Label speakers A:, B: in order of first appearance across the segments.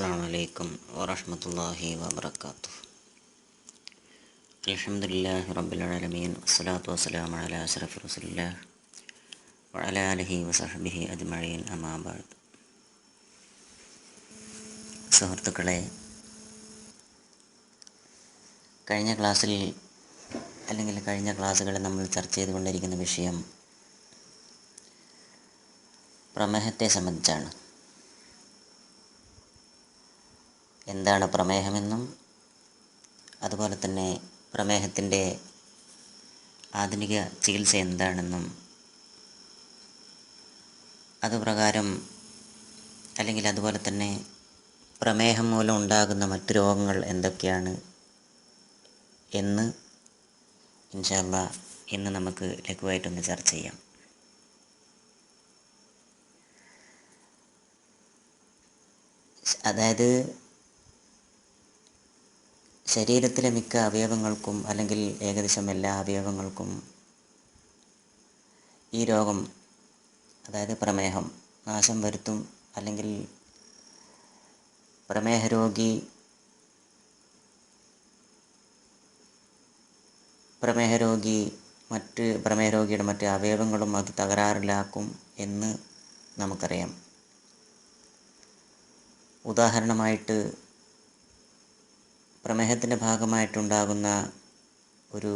A: അസ്സാം വലൈക്കും വറഹമത്തല്ലാഹി വാബർക്കാത്തു അലഹമുല്ലാഹി റബുലമീൻ അസ്സലാത്തു വസ്സലാം അല അഷറഫ് റസുല്ലാ വഅല അലഹി വസഹബിഹി അജ്മഴീൻ അമാബാദ് സുഹൃത്തുക്കളെ കഴിഞ്ഞ ക്ലാസ്സിൽ അല്ലെങ്കിൽ കഴിഞ്ഞ ക്ലാസ്സുകളിൽ നമ്മൾ ചർച്ച ചെയ്തുകൊണ്ടിരിക്കുന്ന വിഷയം പ്രമേഹത്തെ സംബന്ധിച്ചാണ്. എന്താണ് പ്രമേഹമെന്നും അതുപോലെ തന്നെ പ്രമേഹത്തിന്റെ ആധുനിക ചികിത്സ എന്താണെന്നും അതുപ്രകാരം അല്ലെങ്കിൽ അതുപോലെ തന്നെ പ്രമേഹം മൂലം ഉണ്ടാകുന്ന മറ്റു രോഗങ്ങൾ എന്തൊക്കെയാണ് എന്ന് ഇൻഷാല്ല ഇന്ന് നമുക്ക് ലഘുവായിട്ടൊന്ന് ചർച്ച ചെയ്യാം. അതായത് ശരീരത്തിലെ മിക്ക അവയവങ്ങൾക്കും അല്ലെങ്കിൽ ഏകദേശം എല്ലാ അവയവങ്ങൾക്കും ഈ രോഗം അതായത് പ്രമേഹം നാശം വരുത്തും അല്ലെങ്കിൽ പ്രമേഹ രോഗി പ്രമേഹ രോഗി മറ്റ് പ്രമേഹ രോഗിയുടെ മറ്റ് അവയവങ്ങളും അത് തകരാറിലാക്കും എന്ന് നമുക്കറിയാം. ഉദാഹരണമായിട്ട് പ്രമേഹത്തിന്റെ ഭാഗമായിട്ടുണ്ടാകുന്ന ഒരു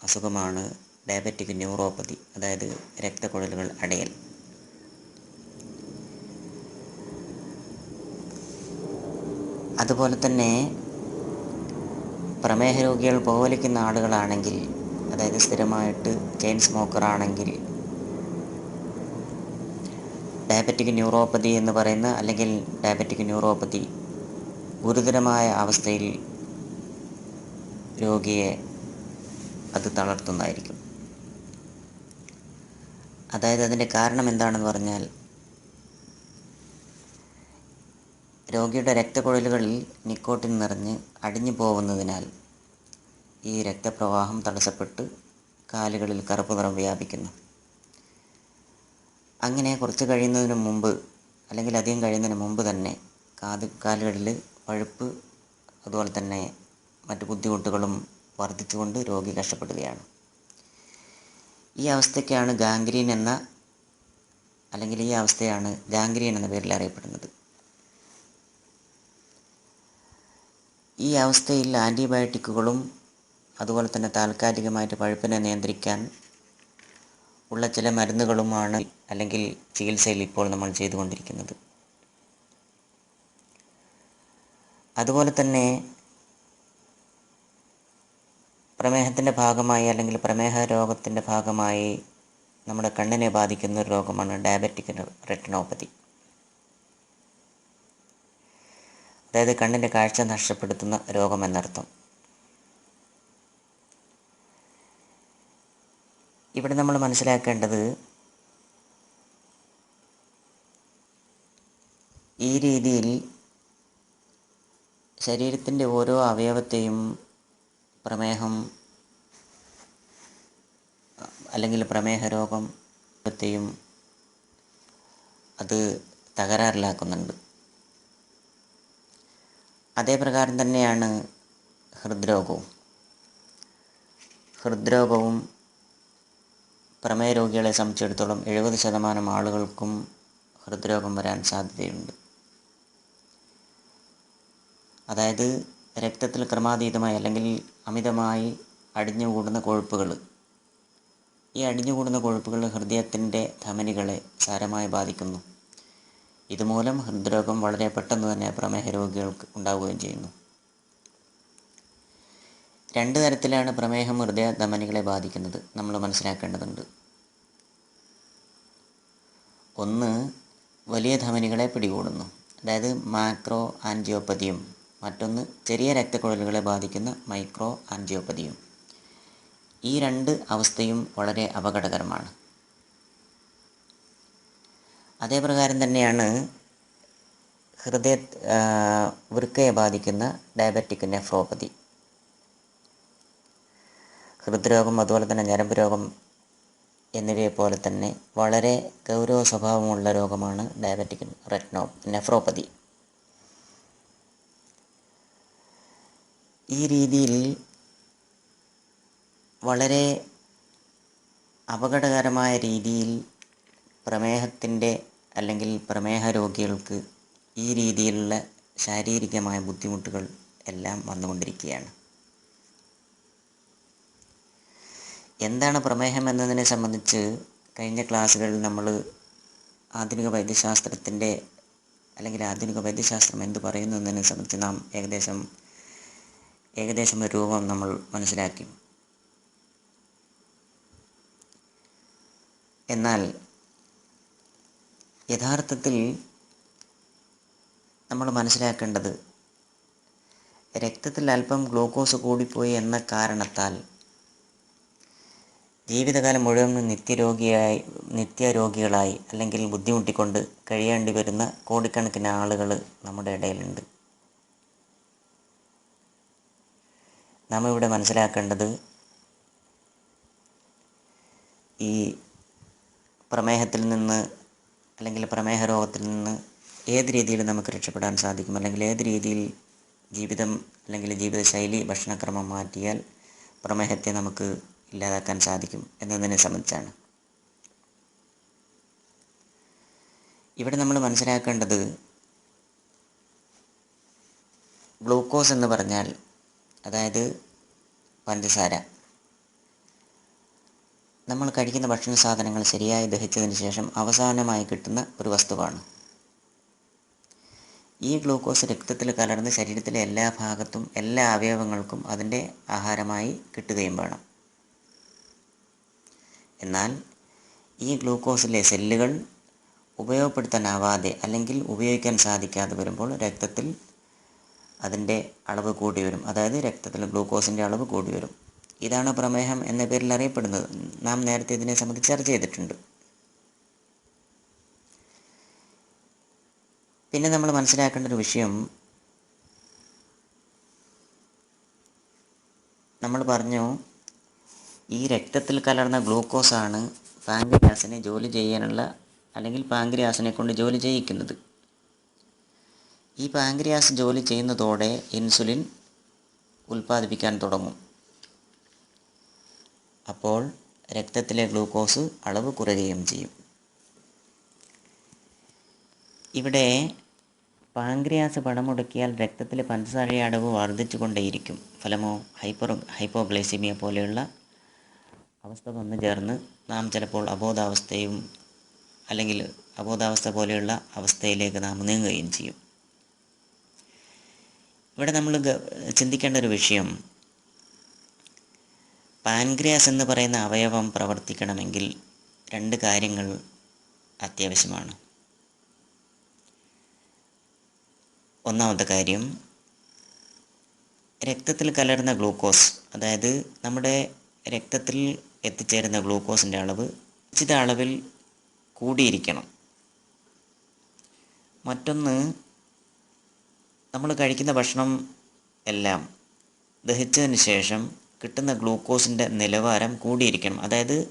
A: അസുഖമാണ് ഡയബറ്റിക് ന്യൂറോപ്പതി അതായത് രക്തക്കുഴലുകൾ അടയൽ. അതുപോലെ തന്നെ പ്രമേഹ രോഗികൾ പുകവലിക്കുന്ന ആളുകളാണെങ്കിൽ അതായത് സ്ഥിരമായിട്ട് ചെയിൻ സ്മോക്കർ ആണെങ്കിൽ ഡയബറ്റിക് ന്യൂറോപ്പതി എന്ന് പറയുന്ന അല്ലെങ്കിൽ ഡയബറ്റിക് ന്യൂറോപ്പതി ഗുരുതരമായ അവസ്ഥയിൽ രോഗിയെ അത് തളർത്തുന്നതായിരിക്കും. അതായത് അതിന്റെ കാരണം എന്താണെന്ന് പറഞ്ഞാൽ രോഗിയുടെ രക്തക്കുഴലുകളിൽ നിക്കോട്ടിൻ നിറഞ്ഞ് അടിഞ്ഞു പോകുന്നതിനാൽ ഈ രക്തപ്രവാഹം തടസ്സപ്പെട്ട് കാലുകളിൽ കറുപ്പ് നിറം വ്യാപിക്കുന്നു. അങ്ങനെ കുറച്ച് കഴിയുന്നതിന് മുമ്പ് അല്ലെങ്കിൽ അധികം കഴിയുന്നതിന് മുമ്പ് തന്നെ കാത് കാലുകളിൽ പഴുപ്പ് അതുപോലെ തന്നെ മറ്റു ബുദ്ധിമുട്ടുകളും വർദ്ധിച്ചുകൊണ്ട് രോഗി കഷ്ടപ്പെടുകയാണ്. ഈ അവസ്ഥയ്ക്കാണ് ഗാംഗ്രീൻ എന്ന അല്ലെങ്കിൽ ഈ അവസ്ഥയാണ് ഗാംഗ്രീൻ എന്ന പേരിൽ അറിയപ്പെടുന്നത്. ഈ അവസ്ഥയിൽ ആന്റിബയോട്ടിക്കുകളും അതുപോലെ തന്നെ താൽക്കാലികമായിട്ട് പഴുപ്പിനെ നിയന്ത്രിക്കാൻ ഉള്ള ചില മരുന്നുകളുമാണ് അല്ലെങ്കിൽ ചികിത്സയിൽ ഇപ്പോൾ നമ്മൾ ചെയ്തുകൊണ്ടിരിക്കുന്നത്. അതുപോലെ തന്നെ പ്രമേഹത്തിന്റെ ഭാഗമായി അല്ലെങ്കിൽ പ്രമേഹ രോഗത്തിന്റെ ഭാഗമായി നമ്മുടെ കണ്ണിനെ ബാധിക്കുന്ന ഒരു രോഗമാണ് ഡയബറ്റിക് റെറ്റിനോപ്പതി അതായത് കണ്ണിന്റെ കാഴ്ച നഷ്ടപ്പെടുത്തുന്ന രോഗം എന്നർത്ഥം. ഇവിടെ നമ്മൾ മനസ്സിലാക്കേണ്ടത് ഈ രീതിയിൽ ശരീരത്തിന്റെ ഓരോ അവയവത്തെയും പ്രമേഹം അല്ലെങ്കിൽ പ്രമേഹ രോഗം ത്തെയും അത് തകരാറിലാക്കുന്നുണ്ട്. അതേ പ്രകാരം തന്നെയാണ് ഹൃദ്രോഗവും. ഹൃദ്രോഗവും പ്രമേയ രോഗികളെ സംബന്ധിച്ചിടത്തോളം എഴുപത് ശതമാനം ആളുകൾക്കും ഹൃദ്രോഗം വരാൻ സാധ്യതയുണ്ട്. അതായത് രക്തത്തിൽ ക്രമാതീതമായി അല്ലെങ്കിൽ അമിതമായി അടിഞ്ഞുകൂടുന്ന കൊഴുപ്പുകൾ ഈ അടിഞ്ഞുകൂടുന്ന കൊഴുപ്പുകൾ ഹൃദയത്തിന്റെ ധമനികളെ സാരമായി ബാധിക്കുന്നു. ഇതുമൂലം ഹൃദ്രോഗം വളരെ പെട്ടെന്ന് തന്നെ പ്രമേഹ രോഗികൾക്ക് ഉണ്ടാവുകയും ചെയ്യുന്നു. രണ്ട് തരത്തിലാണ് പ്രമേഹം ഹൃദയ ധമനികളെ ബാധിക്കുന്നത്. നമ്മൾ മനസ്സിലാക്കേണ്ടതുണ്ട്. ഒന്ന് വലിയ ധമനികളെ പിടികൂടുന്നു. അതായത് മാക്രോ ആൻജിയോപ്പതിയും മറ്റൊന്ന് ചെറിയ രക്തക്കുഴലുകളെ ബാധിക്കുന്ന മൈക്രോ ആൻജിയോപ്പതിയും. ഈ രണ്ട് അവസ്ഥയും വളരെ അപകടകരമാണ്. അതേപ്രകാരം തന്നെയാണ് ഹൃദയ വൃക്കയെ ബാധിക്കുന്ന ഡയബറ്റിക് നെഫ്രോപ്പതി. ഹൃദ്രോഗം അതുപോലെ തന്നെ ഞരമ്പ് രോഗം എന്നിവയെ പോലെ തന്നെ വളരെ ഗൗരവ സ്വഭാവമുള്ള രോഗമാണ് ഡയബറ്റിക് റെറ്റ്നോ നെഫ്രോപ്പതി. ഈ രീതിയിൽ വളരെ അപകടകരമായ രീതിയിൽ പ്രമേഹത്തിന്റെ അല്ലെങ്കിൽ പ്രമേഹ രോഗികൾക്ക് ഈ രീതിയിലുള്ള ശാരീരികമായ ബുദ്ധിമുട്ടുകൾ എല്ലാം വന്നുകൊണ്ടിരിക്കുകയാണ്. എന്താണ് പ്രമേഹം എന്നതിനെ സംബന്ധിച്ച് കഴിഞ്ഞ ക്ലാസ്സുകളിൽ നമ്മൾ ആധുനിക വൈദ്യശാസ്ത്രത്തിന്റെ അല്ലെങ്കിൽ ആധുനിക വൈദ്യശാസ്ത്രം എന്ത് പറയുന്നു എന്നതിനെ സംബന്ധിച്ച് നാം ഏകദേശം ഏകദേശം ഒരു രൂപം നമ്മൾ മനസ്സിലാക്കി. എന്നാൽ യഥാർത്ഥത്തിൽ നമ്മൾ മനസ്സിലാക്കേണ്ടത് രക്തത്തിൽ അല്പം ഗ്ലൂക്കോസ് കൂടിപ്പോയി എന്ന കാരണത്താൽ ജീവിതകാലം മുഴുവൻ നിത്യരോഗിയായി നിത്യരോഗികളായി അല്ലെങ്കിൽ ബുദ്ധിമുട്ടിക്കൊണ്ട് കഴിയേണ്ടി വരുന്ന കോടിക്കണക്കിന് ആളുകൾ നമ്മുടെ ഇടയിലുണ്ട്. നാം ഇവിടെ മനസ്സിലാക്കേണ്ടത് ഈ പ്രമേഹത്തിൽ നിന്ന് അല്ലെങ്കിൽ പ്രമേഹ രോഗത്തിൽ നിന്ന് ഏത് രീതിയിൽ നമുക്ക് രക്ഷപ്പെടാൻ സാധിക്കും? അല്ലെങ്കിൽ ഏത് രീതിയിൽ ജീവിതം അല്ലെങ്കിൽ ജീവിതശൈലി ഭക്ഷണക്രമം മാറ്റിയാൽ പ്രമേഹത്തെ നമുക്ക് ഇല്ലാതാക്കാൻ സാധിക്കും എന്നതിനെ സംബന്ധിച്ചാണ്. ഇവിടെ നമ്മൾ മനസ്സിലാക്കേണ്ടത് ഗ്ലൂക്കോസ് എന്ന് പറഞ്ഞാൽ അതായത് പഞ്ചസാര. നമ്മൾ കഴിക്കുന്ന ഭക്ഷണ സാധനങ്ങൾ ശരിയായി ദഹിച്ചതിന് ശേഷം അവസാനമായി കിട്ടുന്ന ഒരു വസ്തുവാണ്. ഈ ഗ്ലൂക്കോസ് രക്തത്തിൽ കലർന്ന് ശരീരത്തിലെ എല്ലാ ഭാഗത്തും എല്ലാ അവയവങ്ങൾക്കും അതിന്റെ ആഹാരമായി കിട്ടുകയും വേണം. എന്നാൽ ഈ ഗ്ലൂക്കോസിലെ സെല്ലുകൾ ഉപയോഗപ്പെടുത്താനാവാതെ അല്ലെങ്കിൽ ഉപയോഗിക്കാൻ സാധിക്കാതെ വരുമ്പോൾ രക്തത്തിൽ അതിന്റെ അളവ് കൂടി വരും. അതായത് രക്തത്തിൽ ഗ്ലൂക്കോസിന്റെ അളവ് കൂടി വരും. ഇതാണ് പ്രമേഹം എന്ന പേരിൽ അറിയപ്പെടുന്നത്. നാം നേരത്തെ ഇതിനെ സംബന്ധിച്ച് ചർച്ച ചെയ്തിട്ടുണ്ട്. പിന്നെ നമ്മൾ മനസ്സിലാക്കേണ്ട ഒരു വിഷയം നമ്മൾ പറഞ്ഞു ഈ രക്തത്തിൽ കലർന്ന ഗ്ലൂക്കോസാണ് പാങ്ക്രിയാസിനെ ജോലി ചെയ്യാനുള്ള അല്ലെങ്കിൽ പാങ്ക്രിയാസിനെ കൊണ്ട് ജോലി ചെയ്യിക്കുന്നത്. ഈ പാങ്ക്രിയാസ് ജോലി ചെയ്യുന്നതോടെ ഇൻസുലിൻ ഉൽപ്പാദിപ്പിക്കാൻ തുടങ്ങും. അപ്പോൾ രക്തത്തിലെ ഗ്ലൂക്കോസ് അളവ് കുറയുകയും ചെയ്യും. ഇവിടെ പാങ്ക്രിയാസ് പണമുടക്കിയാൽ രക്തത്തിലെ പഞ്ചസാരയുടെ അളവ് വർദ്ധിച്ചുകൊണ്ടേയിരിക്കും. ഫലമോ ഹൈപ്പർ ഹൈപ്പോഗ്ലൈസിമിയ പോലെയുള്ള അവസ്ഥ വന്നു ചേർന്ന് നാം ചിലപ്പോൾ അബോധാവസ്ഥയും അല്ലെങ്കിൽ അബോധാവസ്ഥ പോലെയുള്ള അവസ്ഥയിലേക്ക് നാം നീങ്ങുകയും ചെയ്യും. ഇവിടെ നമ്മൾ ചിന്തിക്കേണ്ട ഒരു വിഷയം. പാൻക്രിയാസ് എന്ന് പറയുന്ന അവയവം പ്രവർത്തിക്കണമെങ്കിൽ രണ്ട് കാര്യങ്ങൾ അത്യാവശ്യമാണ്. ഒന്നാമത്തെ കാര്യം രക്തത്തിൽ കലർന്ന ഗ്ലൂക്കോസ് അതായത് നമ്മുടെ രക്തത്തിൽ എത്തിച്ചേരുന്ന ഗ്ലൂക്കോസിന്റെ അളവ് നിശ്ചിത അളവിൽ കൂടിയിരിക്കണം. മറ്റൊന്ന് നമ്മൾ കഴിക്കുന്ന ഭക്ഷണം എല്ലാം ദഹിച്ചതിന് ശേഷം കിട്ടുന്ന ഗ്ലൂക്കോസിന്റെ നിലവാരം കൂടിയിരിക്കണം. അതായത്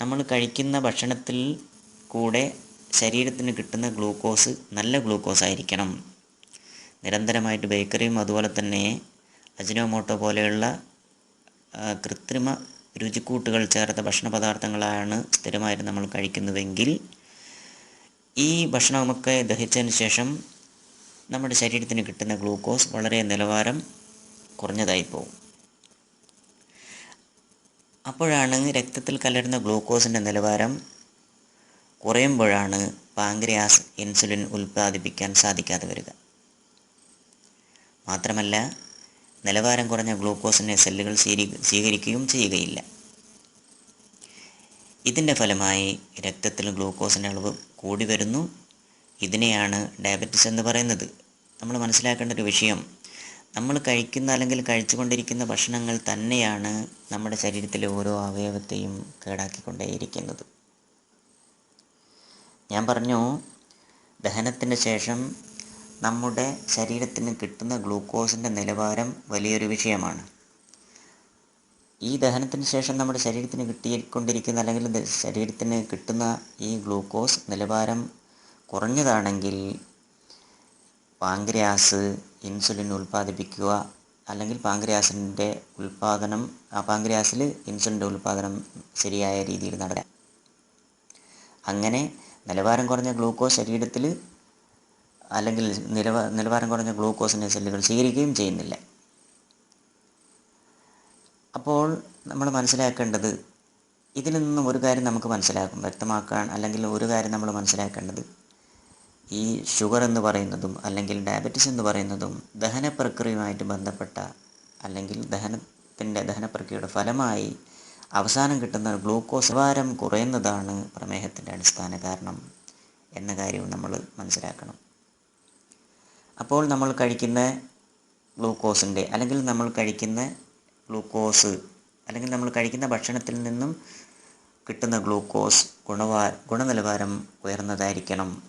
A: നമ്മൾ കഴിക്കുന്ന ഭക്ഷണത്തിൽ കൂടെ ശരീരത്തിന് കിട്ടുന്ന ഗ്ലൂക്കോസ് നല്ല ഗ്ലൂക്കോസ് ആയിരിക്കണം നിരന്തരമായിട്ട് ബേക്കറിയും അതുപോലെ തന്നെ അജിനോമോട്ടോ പോലെയുള്ള കൃത്രിമ രുചിക്കൂട്ടുകൾ ചേർത്ത ഭക്ഷണ പദാർത്ഥങ്ങളാണ് സ്ഥിരമായിട്ട് നമ്മൾ കഴിക്കുന്നതെങ്കിൽ ഈ ഭക്ഷണമൊക്കെ ദഹിച്ചതിന് ശേഷം നമ്മുടെ ശരീരത്തിന് കിട്ടുന്ന ഗ്ലൂക്കോസ് വളരെ നിലവാരം കുറഞ്ഞതായി പോകും അപ്പോഴാണ് രക്തത്തിൽ കലരുന്ന ഗ്ലൂക്കോസിന്റെ നിലവാരം കുറയുമ്പോഴാണ് പാങ്ക്രിയാസ് ഇൻസുലിൻ ഉൽപ്പാദിപ്പിക്കാൻ സാധിക്കാതെ വരിക. മാത്രമല്ല നിലവാരം കുറഞ്ഞ ഗ്ലൂക്കോസിനെ സെല്ലുകൾ സ്വീകരിക്കുകയും ചെയ്യുകയില്ല. ഇതിന്റെ ഫലമായി രക്തത്തിൽ ഗ്ലൂക്കോസിന്റെ അളവ് കൂടി വരുന്നു. ഇതിനെയാണ് ഡയബറ്റിസ് എന്ന് പറയുന്നത്. നമ്മൾ മനസ്സിലാക്കേണ്ട ഒരു വിഷയം. നമ്മൾ കഴിക്കുന്ന അല്ലെങ്കിൽ കഴിച്ചുകൊണ്ടിരിക്കുന്ന ഭക്ഷണങ്ങൾ തന്നെയാണ് നമ്മുടെ ശരീരത്തിലെ ഓരോ അവയവത്തെയും കേടാക്കിക്കൊണ്ടേയിരിക്കുന്നത്. ഞാൻ പറഞ്ഞു ദഹനത്തിന് ശേഷം നമ്മുടെ ശരീരത്തിന് കിട്ടുന്ന ഗ്ലൂക്കോസിന്റെ നിലവാരം വലിയൊരു വിഷയമാണ്. ഈ ദഹനത്തിന് ശേഷം നമ്മുടെ ശരീരത്തിന് കിട്ടിക്കൊണ്ടിരിക്കുന്ന അല്ലെങ്കിൽ ശരീരത്തിന് കിട്ടുന്ന ഈ ഗ്ലൂക്കോസ് നിലവാരം കുറഞ്ഞതാണെങ്കിൽ പാങ്ക്രിയാസ് ഇൻസുലിൻ ഉൽപ്പാദിപ്പിക്കുക അല്ലെങ്കിൽ പാങ്ക്രിയാസിന്റെ ഉൽപ്പാദനം ആ പാങ്ക്രിയാസിൽ ഇൻസുലിന്റെ ഉൽപ്പാദനം ശരിയായ രീതിയിൽ നടക്കാം അങ്ങനെ നിലവാരം കുറഞ്ഞ ഗ്ലൂക്കോസ് ശരീരത്തിൽ അല്ലെങ്കിൽ നിലവാ നിലവാരം കുറഞ്ഞ ഗ്ലൂക്കോസിനെ സെല്ലുകൾ സ്വീകരിക്കുകയും ചെയ്യുന്നില്ല. അപ്പോൾ നമ്മൾ മനസ്സിലാക്കേണ്ടത് ഇതിൽ നിന്നും ഒരു കാര്യം നമുക്ക് മനസ്സിലാക്കും വ്യക്തമാക്കാൻ അല്ലെങ്കിൽ ഒരു കാര്യം നമ്മൾ മനസ്സിലാക്കേണ്ടത് ഈ ഷുഗർ എന്ന് പറയുന്നതും അല്ലെങ്കിൽ ഡയബറ്റിസ് എന്ന് പറയുന്നതും ദഹന പ്രക്രിയയുമായിട്ട് ബന്ധപ്പെട്ട അല്ലെങ്കിൽ ദഹനത്തിന്റെ ദഹന പ്രക്രിയയുടെ ഫലമായി അവസാനം കിട്ടുന്ന ഗ്ലൂക്കോസ് ഭാരം കുറയുന്നതാണ് പ്രമേഹത്തിന്റെ അടിസ്ഥാന കാരണം എന്ന കാര്യവും നമ്മൾ മനസ്സിലാക്കണം. അപ്പോൾ നമ്മൾ കഴിക്കുന്ന ഗ്ലൂക്കോസിന്റെ അല്ലെങ്കിൽ നമ്മൾ കഴിക്കുന്ന ഗ്ലൂക്കോസ് അല്ലെങ്കിൽ നമ്മൾ കഴിക്കുന്ന ഭക്ഷണത്തിൽ നിന്നും കിട്ടുന്ന ഗ്ലൂക്കോസ് ഗുണവാ ഗുണനിലവാരം ഉയർന്നതായിരിക്കണം.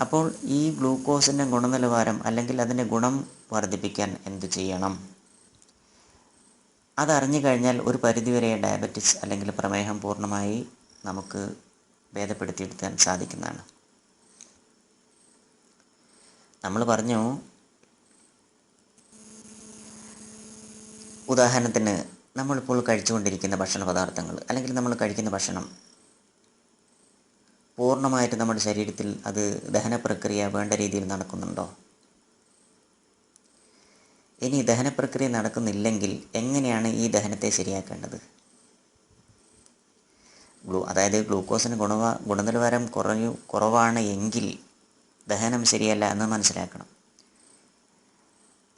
A: അപ്പോൾ ഈ ഗ്ലൂക്കോസിന്റെ ഗുണനിലവാരം അല്ലെങ്കിൽ അതിന്റെ ഗുണം വർദ്ധിപ്പിക്കാൻ എന്ത് ചെയ്യണം? അതറിഞ്ഞു കഴിഞ്ഞാൽ ഒരു പരിധിവരെ ഡയബറ്റിസ് അല്ലെങ്കിൽ പ്രമേഹം പൂർണമായി നമുക്ക് ഭേദപ്പെടുത്തിയെടുക്കാൻ സാധിക്കുന്നതാണ്. നമ്മൾ പറഞ്ഞു ഉദാഹരണത്തിന് നമ്മളിപ്പോൾ കഴിച്ചുകൊണ്ടിരിക്കുന്ന ഭക്ഷണ പദാർത്ഥങ്ങൾ അല്ലെങ്കിൽ നമ്മൾ കഴിക്കുന്ന ഭക്ഷണം പൂർണമായിട്ട് നമ്മുടെ ശരീരത്തിൽ അത് ദഹന പ്രക്രിയ വേണ്ട രീതിയിൽ നടക്കുന്നുണ്ടോ? ഇനി ദഹന പ്രക്രിയ നടക്കുന്നില്ലെങ്കിൽ എങ്ങനെയാണ് ഈ ദഹനത്തെ ശരിയാക്കേണ്ടത്? ഗ്ലൂ അതായത് ഗ്ലൂക്കോസിന് ഗുണവ ഗുണനിലവാരം കുറഞ്ഞു കുറവാണ് എങ്കിൽ ദഹനം ശരിയല്ല എന്ന് മനസ്സിലാക്കണം.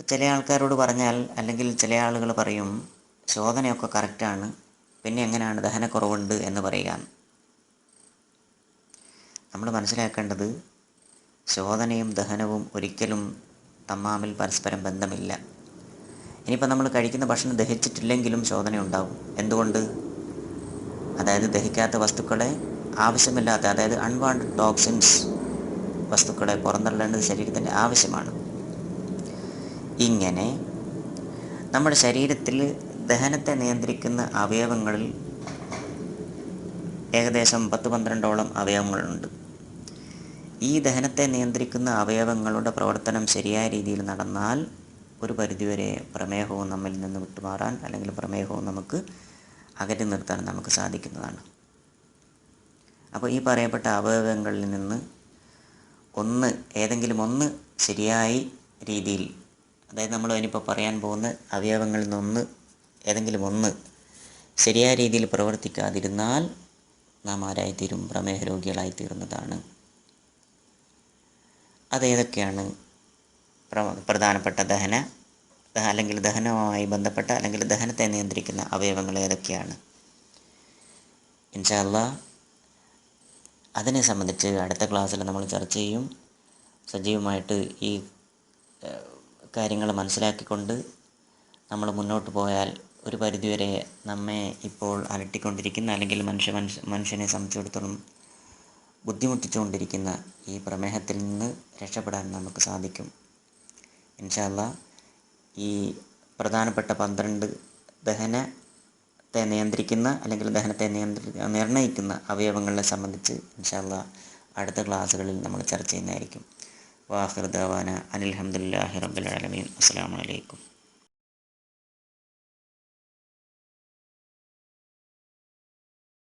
A: ചില ആൾക്കാരോട് പറഞ്ഞാൽ അല്ലെങ്കിൽ ചില ആളുകൾ പറയും ശോധനയൊക്കെ കറക്റ്റാണ്. പിന്നെ എങ്ങനെയാണ് ദഹനക്കുറവുണ്ട് എന്ന് പറയുക. നമ്മൾ മനസ്സിലാക്കേണ്ടത് ശോധനയും ദഹനവും ഒരിക്കലും തമ്മാമിൽ പരസ്പരം ബന്ധമില്ല. ഇനിയിപ്പോൾ നമ്മൾ കഴിക്കുന്ന ഭക്ഷണം ദഹിച്ചിട്ടില്ലെങ്കിലും ശോധന ഉണ്ടാവും എന്തുകൊണ്ട്? അതായത് ദഹിക്കാത്ത വസ്തുക്കളെ ആവശ്യമില്ലാത്ത അതായത് അൺവാണ്ടഡ് ടോക്സിൻസ് വസ്തുക്കളെ പുറന്തള്ളേണ്ടത് ശരീരത്തിന്റെ ആവശ്യമാണ്. ഇങ്ങനെ നമ്മുടെ ശരീരത്തിൽ ദഹനത്തെ നിയന്ത്രിക്കുന്ന അവയവങ്ങളിൽ ഏകദേശം പത്ത് പന്ത്രണ്ടോളം അവയവങ്ങളുണ്ട്. ഈ ദഹനത്തെ നിയന്ത്രിക്കുന്ന അവയവങ്ങളുടെ പ്രവർത്തനം ശരിയായ രീതിയിൽ നടന്നാൽ ഒരു പരിധിവരെ പ്രമേഹവും നമ്മിൽ നിന്ന് വിട്ടുമാറാൻ അല്ലെങ്കിൽ പ്രമേഹവും നമുക്ക് അകറ്റി നിർത്താൻ നമുക്ക് സാധിക്കുന്നതാണ്. അപ്പോൾ ഈ പറയപ്പെട്ട അവയവങ്ങളിൽ നിന്ന് ഒന്ന് ഏതെങ്കിലും ഒന്ന് ശരിയായി രീതിയിൽ അതായത് നമ്മൾ ഇനിയിപ്പോൾ പറയാൻ പോകുന്ന അവയവങ്ങളിൽ നിന്നൊന്ന് ഏതെങ്കിലും ഒന്ന് ശരിയായ രീതിയിൽ പ്രവർത്തിക്കാതിരുന്നാൽ നാം ആരായിത്തീരും? പ്രമേഹ രോഗികളായി തീരുന്നതാണ് അതേതൊക്കെയാണ് പ്ര- പ്രധാനപ്പെട്ട ദഹന അല്ലെങ്കിൽ ദഹനവുമായി ബന്ധപ്പെട്ട അല്ലെങ്കിൽ ദഹനത്തെ നിയന്ത്രിക്കുന്ന അവയവങ്ങൾ ഏതൊക്കെയാണ്? ഇൻഷാല്ല അതിനെ സംബന്ധിച്ച് അടുത്ത ക്ലാസ്സിൽ നമ്മൾ ചർച്ച ചെയ്യും. സജീവമായിട്ട് ഈ കാര്യങ്ങൾ മനസ്സിലാക്കിക്കൊണ്ട് നമ്മൾ മുന്നോട്ട് പോയാൽ ഒരു പരിധിവരെ നമ്മെ ഇപ്പോൾ അലട്ടിക്കൊണ്ടിരിക്കുന്ന അല്ലെങ്കിൽ മനുഷ്യ മനുഷ്യനെ സംബന്ധിച്ചിടത്തോളം ബുദ്ധിമുട്ടിച്ചുകൊണ്ടിരിക്കുന്ന ഈ പ്രമേഹത്തിൽ നിന്ന് രക്ഷപ്പെടാൻ നമുക്ക് സാധിക്കും. ഇൻഷാല്ല ഈ പ്രധാനപ്പെട്ട പന്ത്രണ്ട് ദഹനത്തെ നിയന്ത്രിക്കുന്ന അല്ലെങ്കിൽ ദഹനത്തെ നിയന്ത്രി നിർണയിക്കുന്ന അവയവങ്ങളെ സംബന്ധിച്ച് ഇൻഷാല്ല അടുത്ത ക്ലാസ്സുകളിൽ നമ്മൾ ചർച്ച ചെയ്യുന്നതായിരിക്കും. വാഹിർ ദവാന അനിൽഹമുല്ലാഹി റബ്ബുൽ ആലമീൻ. അസ്സാം വലൈക്കും